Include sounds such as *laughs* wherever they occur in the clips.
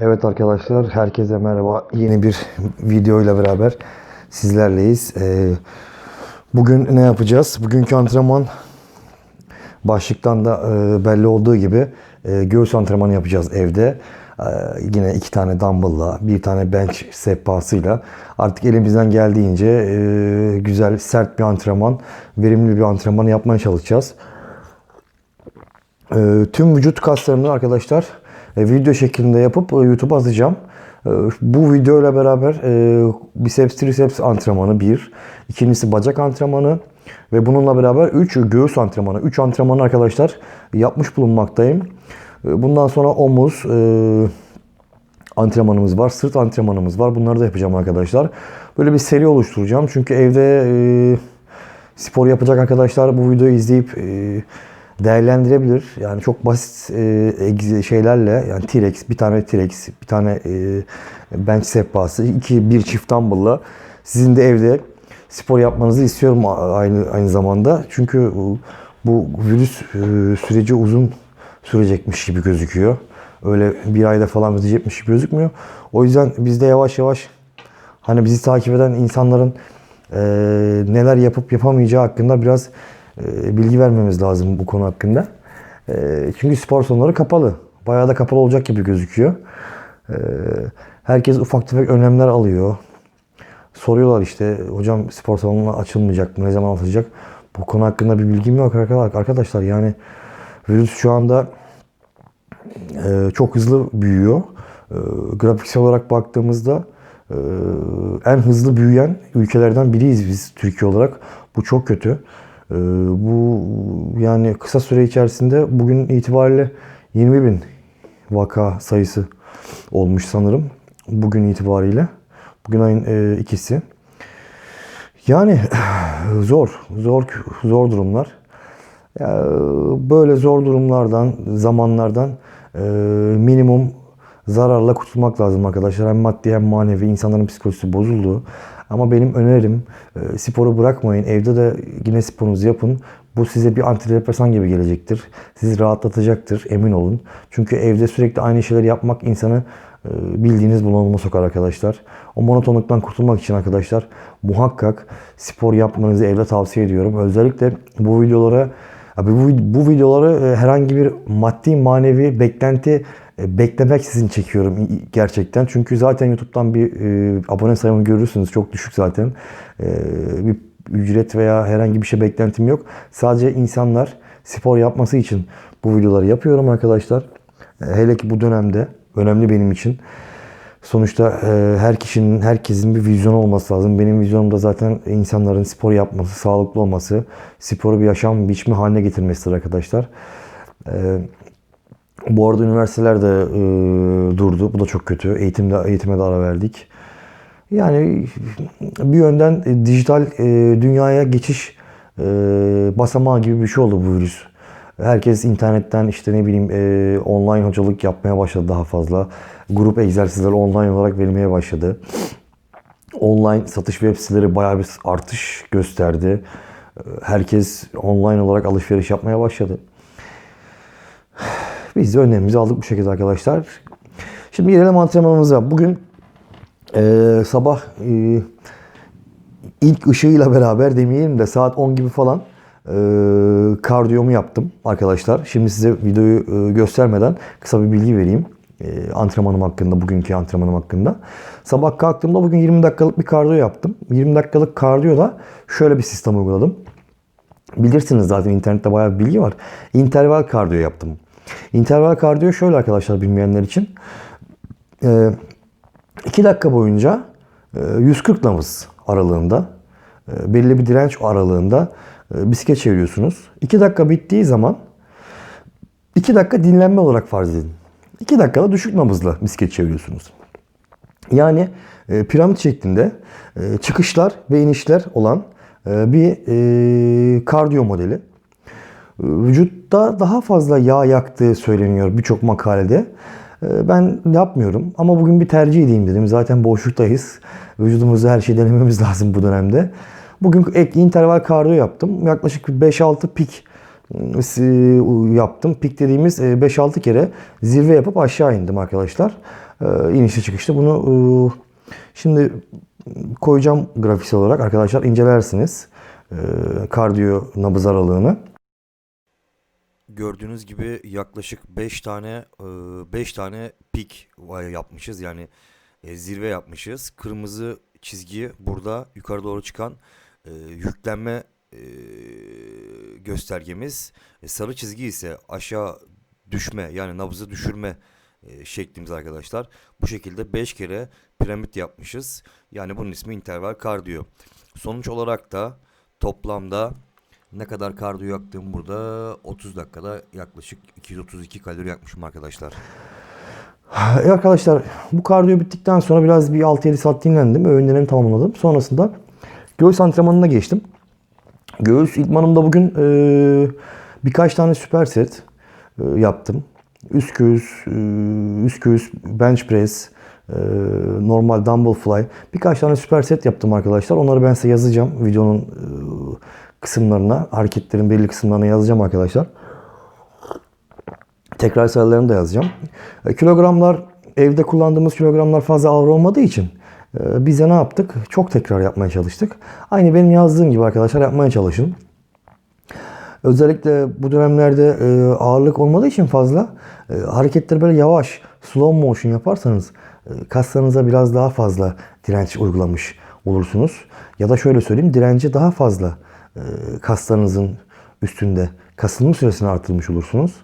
Evet arkadaşlar, herkese merhaba. Yeni bir video ile beraber sizlerleyiz. Ee, bugün ne yapacağız? Bugünkü antrenman başlıktan da e, belli olduğu gibi e, göğüs antrenmanı yapacağız evde. Ee, yine iki tane dumbbell'la, bir tane bench sehpasıyla artık elimizden geldiğince e, güzel, sert bir antrenman, verimli bir antrenman yapmaya çalışacağız. Ee, tüm vücut kaslarını arkadaşlar e, video şeklinde yapıp e, YouTube'a atacağım. E, bu video ile beraber e, biceps triceps antrenmanı bir, ikincisi bacak antrenmanı ve bununla beraber 3 göğüs antrenmanı. 3 antrenmanı arkadaşlar yapmış bulunmaktayım. E, bundan sonra omuz e, antrenmanımız var, sırt antrenmanımız var. Bunları da yapacağım arkadaşlar. Böyle bir seri oluşturacağım. Çünkü evde e, spor yapacak arkadaşlar bu videoyu izleyip e, değerlendirebilir. Yani çok basit e, şeylerle yani T-Rex, bir tane T-Rex, bir tane e, bench sehpası, iki bir çift dumbbell'la sizin de evde spor yapmanızı istiyorum aynı aynı zamanda. Çünkü bu- virüs e, süreci uzun sürecekmiş gibi gözüküyor. Öyle bir ayda falan bitecekmiş gibi gözükmüyor. O yüzden biz de yavaş yavaş hani bizi takip eden insanların e, neler yapıp yapamayacağı hakkında biraz bilgi vermemiz lazım bu konu hakkında. E, çünkü spor salonları kapalı. Bayağı da kapalı olacak gibi gözüküyor. E, herkes ufak tefek önlemler alıyor. Soruyorlar işte hocam spor salonu açılmayacak mı? Ne zaman açılacak? Bu konu hakkında bir bilgim yok arkadaşlar. Yani virüs şu anda e, çok hızlı büyüyor. E, grafiksel olarak baktığımızda e, en hızlı büyüyen ülkelerden biriyiz biz Türkiye olarak. Bu çok kötü. E, bu yani kısa süre içerisinde bugün itibariyle 20 bin vaka sayısı olmuş sanırım. Bugün itibariyle. Bugün ayın e, ikisi. Yani *sighs* zor, zor, zor durumlar. Ya, böyle zor durumlardan, zamanlardan e, minimum zararla kurtulmak lazım arkadaşlar. Hem maddi hem manevi insanların psikolojisi bozuldu. Ama benim önerim e, sporu bırakmayın. Evde de yine sporunuzu yapın. Bu size bir antidepresan gibi gelecektir. Sizi rahatlatacaktır emin olun. Çünkü evde sürekli aynı şeyleri yapmak insanı e, bildiğiniz bunalıma sokar arkadaşlar. O monotonluktan kurtulmak için arkadaşlar muhakkak spor yapmanızı evde tavsiye ediyorum. Özellikle bu videolara Abi bu, bu videoları e, herhangi bir maddi manevi beklenti beklemek sizin çekiyorum gerçekten. Çünkü zaten YouTube'dan bir e, abone sayımı görürsünüz. Çok düşük zaten. E, bir ücret veya herhangi bir şey beklentim yok. Sadece insanlar spor yapması için bu videoları yapıyorum arkadaşlar. E, hele ki bu dönemde önemli benim için. Sonuçta e, her kişinin, herkesin bir vizyonu olması lazım. Benim vizyonum da zaten insanların spor yapması, sağlıklı olması, sporu bir yaşam biçimi haline getirmesidir arkadaşlar. E, bu arada üniversiteler de e, durdu. Bu da çok kötü. Eğitimde, eğitime de ara verdik. Yani bir yönden e, dijital e, dünyaya geçiş e, basamağı gibi bir şey oldu bu virüs. Herkes internetten işte ne bileyim e, online hocalık yapmaya başladı daha fazla. Grup egzersizler online olarak verilmeye başladı. Online satış web siteleri bayağı bir artış gösterdi. Herkes online olarak alışveriş yapmaya başladı. Biz de önlemimizi aldık bu şekilde arkadaşlar. Şimdi gelelim antrenmanımıza. Bugün e, sabah e, ilk ışığıyla beraber demeyelim de saat 10 gibi falan e, kardiyomu yaptım arkadaşlar. Şimdi size videoyu e, göstermeden kısa bir bilgi vereyim. E, antrenmanım hakkında, bugünkü antrenmanım hakkında. Sabah kalktığımda bugün 20 dakikalık bir kardiyo yaptım. 20 dakikalık kardiyoda şöyle bir sistem uyguladım. Bilirsiniz zaten internette bayağı bir bilgi var. İnterval kardiyo yaptım. İnterval kardiyo şöyle arkadaşlar bilmeyenler için. 2 dakika boyunca e, 140 nabız aralığında e, belli bir direnç aralığında e, bisiklet çeviriyorsunuz. 2 dakika bittiği zaman 2 dakika dinlenme olarak farz edin. 2 dakikada düşük nabızla bisiklet çeviriyorsunuz. Yani e, piramit şeklinde e, çıkışlar ve inişler olan e, bir e, kardiyo modeli. E, Vücutta daha fazla yağ yaktığı söyleniyor birçok makalede. E, Ben yapmıyorum ama bugün bir tercih edeyim dedim. Zaten boşluktayız. Vücudumuzda her şeyi denememiz *laughs* lazım bu dönemde. Bugün ek interval kardiyo yaptım. Yaklaşık 5-6 pik e, yaptım. Pik dediğimiz e, 5-6 kere zirve yapıp aşağı indim arkadaşlar. e, inişli çıkışlı. Bunu e, şimdi koyacağım grafiksel olarak arkadaşlar incelersiniz. E, kardiyo nabız aralığını. Gördüğünüz gibi yaklaşık 5 tane 5 tane pik yapmışız. Yani e, zirve yapmışız. Kırmızı çizgi burada yukarı doğru çıkan e, yüklenme e, göstergemiz. E, sarı çizgi ise aşağı düşme yani nabzı düşürme e, şeklimiz arkadaşlar. Bu şekilde 5 kere piramit yapmışız. Yani bunun ismi interval kardiyo. Sonuç olarak da toplamda ne kadar kardiyo yaktım burada 30 dakikada yaklaşık 232 kalori yakmışım arkadaşlar. *sighs* E arkadaşlar bu kardiyo bittikten sonra biraz bir 6-7 saat dinlendim. Öğünlerimi tamamladım. Sonrasında göğüs antrenmanına geçtim. Göğüs idmanımda bugün e, birkaç tane süper set e, yaptım. Üst göğüs, e, üst göğüs bench press, e, normal dumbbell fly. Birkaç tane süper set yaptım arkadaşlar. Onları ben size yazacağım videonun e, kısımlarına, hareketlerin belli kısımlarına yazacağım arkadaşlar. Tekrar sayılarını da yazacağım. E, kilogramlar, evde kullandığımız kilogramlar fazla ağır olmadığı için e, biz de ne yaptık? Çok tekrar yapmaya çalıştık. Aynı benim yazdığım gibi arkadaşlar yapmaya çalışın. Özellikle bu dönemlerde e, ağırlık olmadığı için fazla hareketleri böyle yavaş, slow motion yaparsanız kaslarınıza biraz daha fazla direnç uygulamış olursunuz. Ya da şöyle söyleyeyim direnci daha fazla kaslarınızın üstünde kasılma süresini artırmış olursunuz.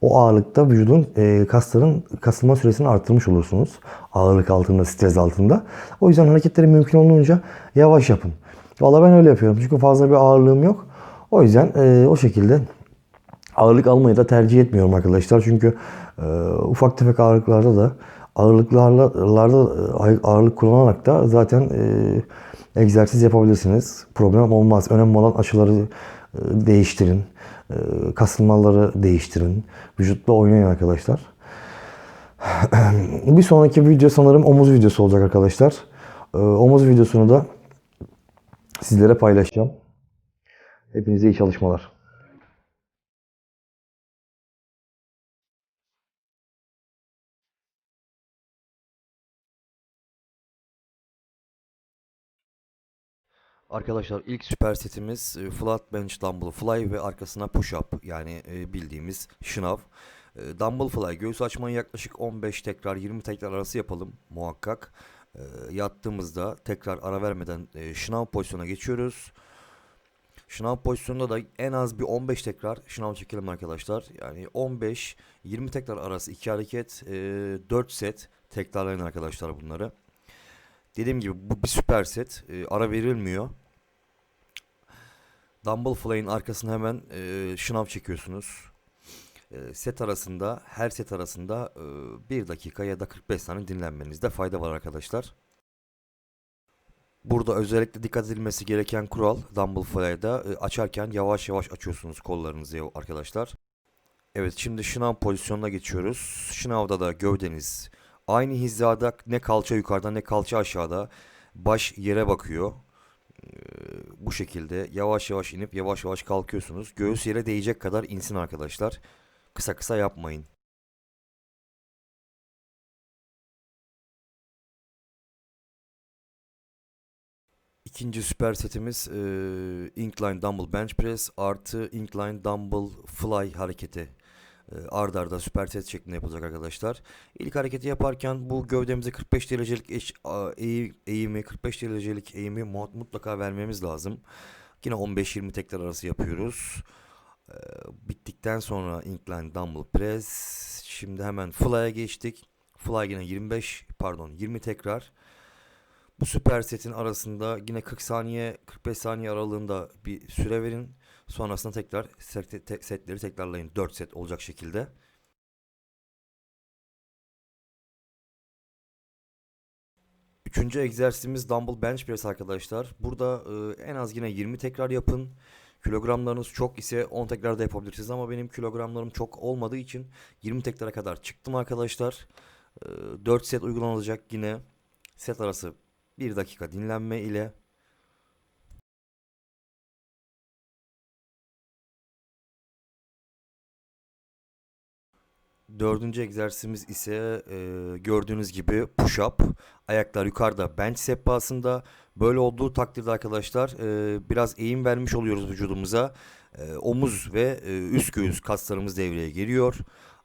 O ağırlıkta vücudun e, kasların kasılma süresini artırmış olursunuz. Ağırlık altında, stres altında. O yüzden hareketleri mümkün olduğunca yavaş yapın. Valla ben öyle yapıyorum. Çünkü fazla bir ağırlığım yok. O yüzden e, o şekilde ağırlık almayı da tercih etmiyorum arkadaşlar. Çünkü e, ufak tefek ağırlıklarda da ağırlıklarla ağırlık kullanarak da zaten e, egzersiz yapabilirsiniz. Problem olmaz. Önemli olan açıları e, değiştirin. E, kasılmaları değiştirin. Vücutla oynayın arkadaşlar. *clears throat* Bir sonraki video sanırım omuz videosu olacak arkadaşlar. E, omuz videosunu da sizlere paylaşacağım. Hepinize iyi çalışmalar. Arkadaşlar ilk süper setimiz e, flat bench dumbbell fly ve arkasına push up yani e, bildiğimiz şınav. E, dumbbell fly göğüs açmayı yaklaşık 15 tekrar 20 tekrar arası yapalım muhakkak. Yattığımızda tekrar ara vermeden şınav pozisyona geçiyoruz. Şınav pozisyonunda da en az bir 15 tekrar şınav çekelim arkadaşlar. Yani 15 20 tekrar arası 2 hareket 4 set tekrarlayın arkadaşlar bunları. Dediğim gibi bu bir süper set. ara verilmiyor. Dumbbell fly'in arkasına hemen e, şınav çekiyorsunuz. E, set arasında, her set arasında e, 1 dakika ya da 45 saniye dinlenmenizde fayda var arkadaşlar. Burada özellikle dikkat edilmesi gereken kural Dumbbell Fly'da e, açarken yavaş yavaş açıyorsunuz kollarınızı arkadaşlar. Evet şimdi şınav pozisyonuna geçiyoruz. Şınavda da gövdeniz aynı hizada ne kalça yukarıda ne kalça aşağıda. Baş yere bakıyor bu şekilde yavaş yavaş inip yavaş yavaş kalkıyorsunuz. Göğüs yere değecek kadar insin arkadaşlar. Kısa kısa yapmayın. İkinci süper setimiz e, incline dumbbell bench press artı incline dumbbell fly hareketi ard arda süper set şeklinde yapılacak arkadaşlar. İlk hareketi yaparken bu gövdemize 45 derecelik eş, eğimi 45 derecelik eğimi mutlaka vermemiz lazım. Yine 15-20 tekrar arası yapıyoruz. E, bittikten sonra incline dumbbell press. Şimdi hemen fly'a geçtik. Fly yine 25 pardon 20 tekrar. Bu süper setin arasında yine 40 saniye 45 saniye aralığında bir süre verin. Sonrasında tekrar setleri tekrarlayın. 4 set olacak şekilde. Üçüncü egzersizimiz dumbbell bench press arkadaşlar. Burada e, en az yine 20 tekrar yapın. Kilogramlarınız çok ise 10 tekrar da yapabilirsiniz ama benim kilogramlarım çok olmadığı için 20 tekrara kadar çıktım arkadaşlar. E, 4 set uygulanacak yine. Set arası 1 dakika dinlenme ile Dördüncü egzersizimiz ise e, gördüğünüz gibi push up. Ayaklar yukarıda bench sehpasında. Böyle olduğu takdirde arkadaşlar e, biraz eğim vermiş oluyoruz vücudumuza. E, omuz ve e, üst göğüs kaslarımız devreye giriyor.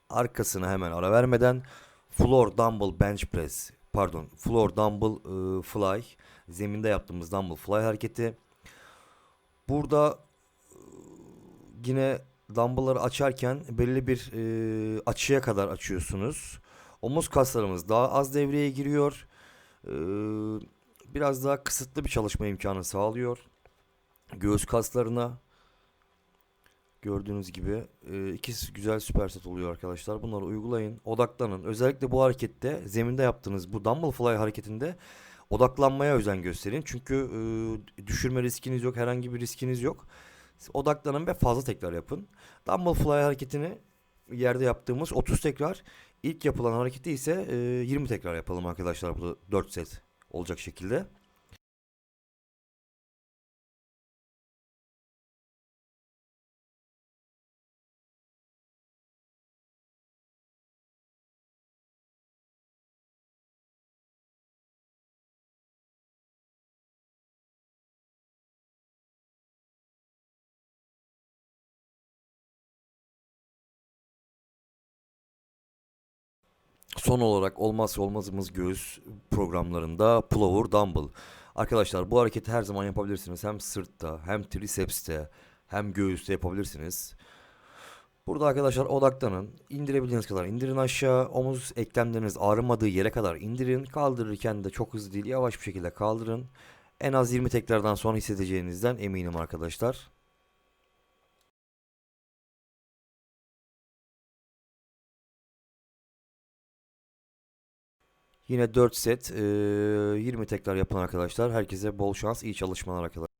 Arkasına hemen ara vermeden floor dumbbell bench press pardon floor dumbbell e, fly zeminde yaptığımız dumbbell fly hareketi. Burada e, yine dumbbellları açarken belli bir e, açıya kadar açıyorsunuz. Omuz kaslarımız daha az devreye giriyor. E, biraz daha kısıtlı bir çalışma imkanı sağlıyor. Göğüs kaslarına gördüğünüz gibi e, ikisi güzel süperset oluyor arkadaşlar. Bunları uygulayın. Odaklanın. Özellikle bu harekette zeminde yaptığınız bu dumbbell fly hareketinde odaklanmaya özen gösterin. Çünkü e, düşürme riskiniz yok. Herhangi bir riskiniz yok. Odaklanın ve fazla tekrar yapın. Dumbbell fly hareketini yerde yaptığımız 30 tekrar. İlk yapılan hareketi ise e, 20 tekrar yapalım arkadaşlar. Bu da 4 set olacak şekilde. Son olarak olmazsa olmazımız göğüs programlarında pullover dumbbell. Arkadaşlar bu hareketi her zaman yapabilirsiniz. Hem sırtta hem tricepste hem göğüste yapabilirsiniz. Burada arkadaşlar odaklanın. İndirebildiğiniz kadar indirin aşağı. Omuz eklemleriniz ağrımadığı yere kadar indirin. Kaldırırken de çok hızlı değil yavaş bir şekilde kaldırın. En az 20 tekrardan sonra hissedeceğinizden eminim arkadaşlar. Yine 4 set, eee, 20 tekrar yapın arkadaşlar. Herkese bol şans, iyi çalışmalar arkadaşlar.